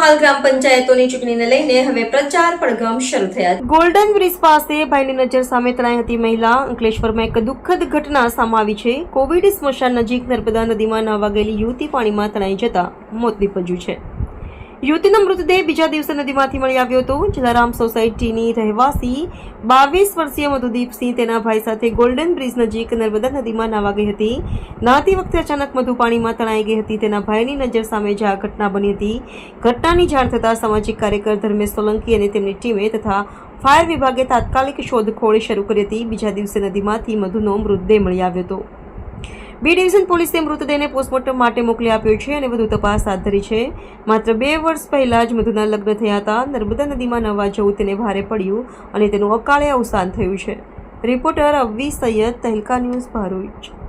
ગ્રામ પંચાયતોની ચૂંટણીને લઈને હવે પ્રચાર પડઘમ શરૂ થયા ગોલ્ડન બ્રિજ પાસે ભાઈની નજર સામે તણાઈ હતી મહિલા. અંકલેશ્વરમાં એક દુઃખદ ઘટના સામે આવી છે. કોવિડ સ્મશાન નજીક નર્મદા નદીમાં નહાવા ગયેલી યુવતી પાણીમાં તણાઈ જતા મોત નીપજ્યું છે. યુવતીનો મૃતદેહ બીજા દિવસે નદીમાંથી મળી આવ્યો હતો. જલારામ સોસાયટીની રહેવાસી બાવીસ વર્ષીય મધુદીપસિંહ તેના ભાઈ સાથે ગોલ્ડન બ્રિજ નજીક નર્મદા નદીમાં નાવા ગઈ હતી. નાહતી વખતે અચાનક મધુ પાણીમાં તણાઈ ગઈ હતી. તેના ભાઈની નજર સામે જ આ ઘટના બની હતી. ઘટનાની જાણ થતાં સામાજિક કાર્યકર ધર્મેશ સોલંકી અને તેમની ટીમે તથા ફાયર વિભાગે તાત્કાલિક શોધખોળ શરૂ કરી હતી. બીજા દિવસે નદીમાંથી મધુનો મૃતદેહ મળી આવ્યો હતો. બી ડિવિઝન પોલીસે મૃતદેહને પોસ્ટમોર્ટમ માટે મોકલી આપ્યો છે અને વધુ તપાસ હાથ ધરી છે. માત્ર બે વર્ષ પહેલાં જ મધુના લગ્ન થયા હતા. નર્મદા નદીમાં નવા જવું તેને ભારે પડ્યું અને તેનું અકાળે અવસાન થયું છે. Reporter Avvi Saiyed, Tehelka news, Bharuch.